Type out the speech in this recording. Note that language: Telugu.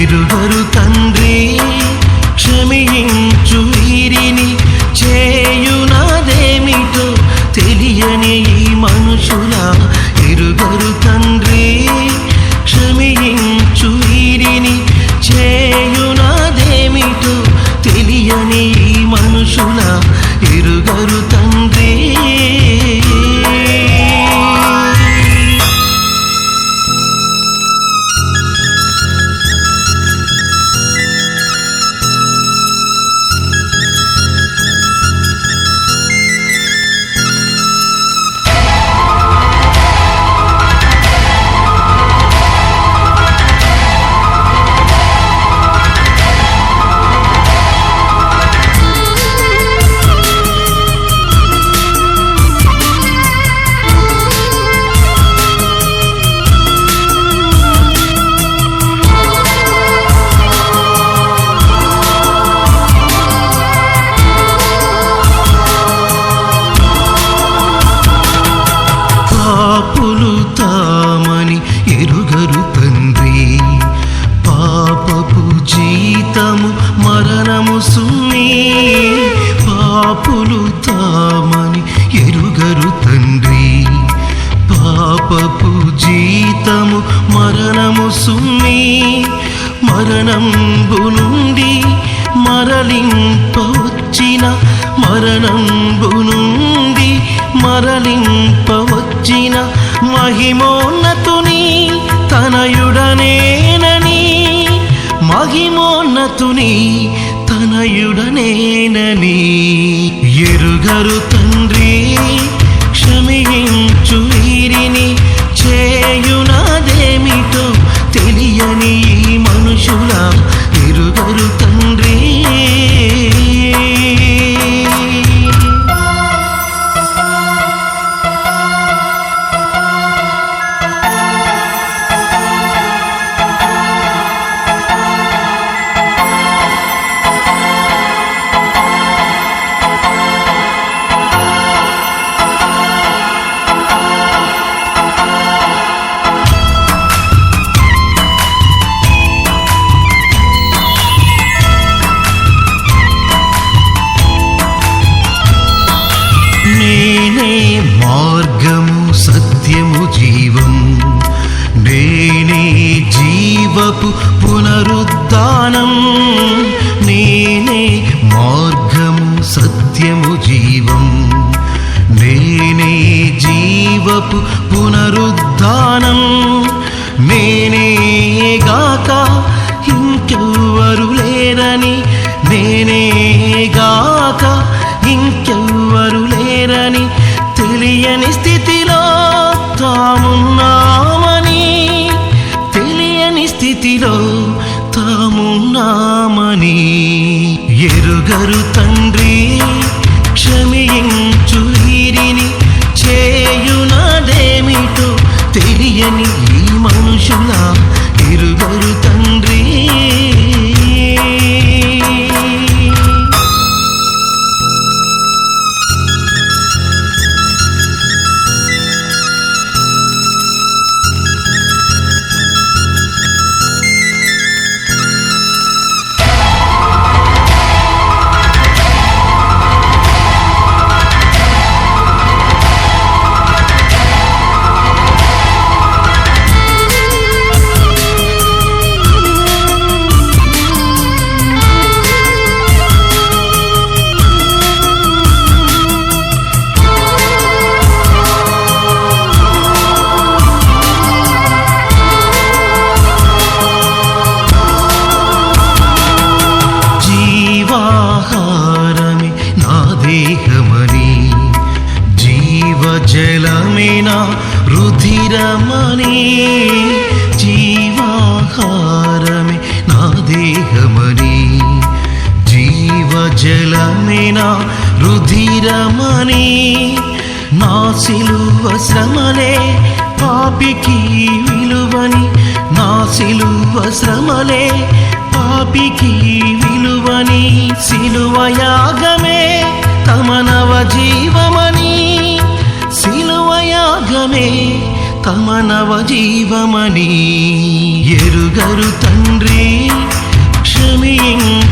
ఎరుగరు తండ్రి క్షమించు వీరిని. చేయునదేమిటో తెలియని ఈ మనుషు మరణంబు నుండి మరలింపవచ్చిన మరణంబు నుండి మరలింపవచ్చిన మహిమోన్నతుని తనయుడనేనని మహిమోన్నతుని తనయుడనేనని. ఎరుగరు తండ్రి క్షమించు వీరిని చేయునా మనుషుల ఎరుగరు జీవపు పునరుద్ధానం. నేనే మార్గము సత్యము జీవం. నేనే జీవపు పునరుద్ధానం. నేనే గాక ఇంకెవ్వరు లేరని. నేనే గాక ఇంకెవ్వరు లేరని తెలియని స్థితిలో తామున్నా. స్థితిలో తామున్నామని. ఎరుగరు తండ్రి క్షమించు వీరిని చేయునదేమిటో తెలియని ఈ మనుషుల ఎరుగరు రుధిరమని జీవాహారమే నా దేహమని. జీవజలమే నా రుధిరమని. నా సిలువ శ్రమలే పాపికి విలువని. నా సిలువ శ్రమలే పాపికి విలువని. సిలువ యాగమే తమ తమ నవజీవమని ఎరుగరు తండ్రి క్షమించ.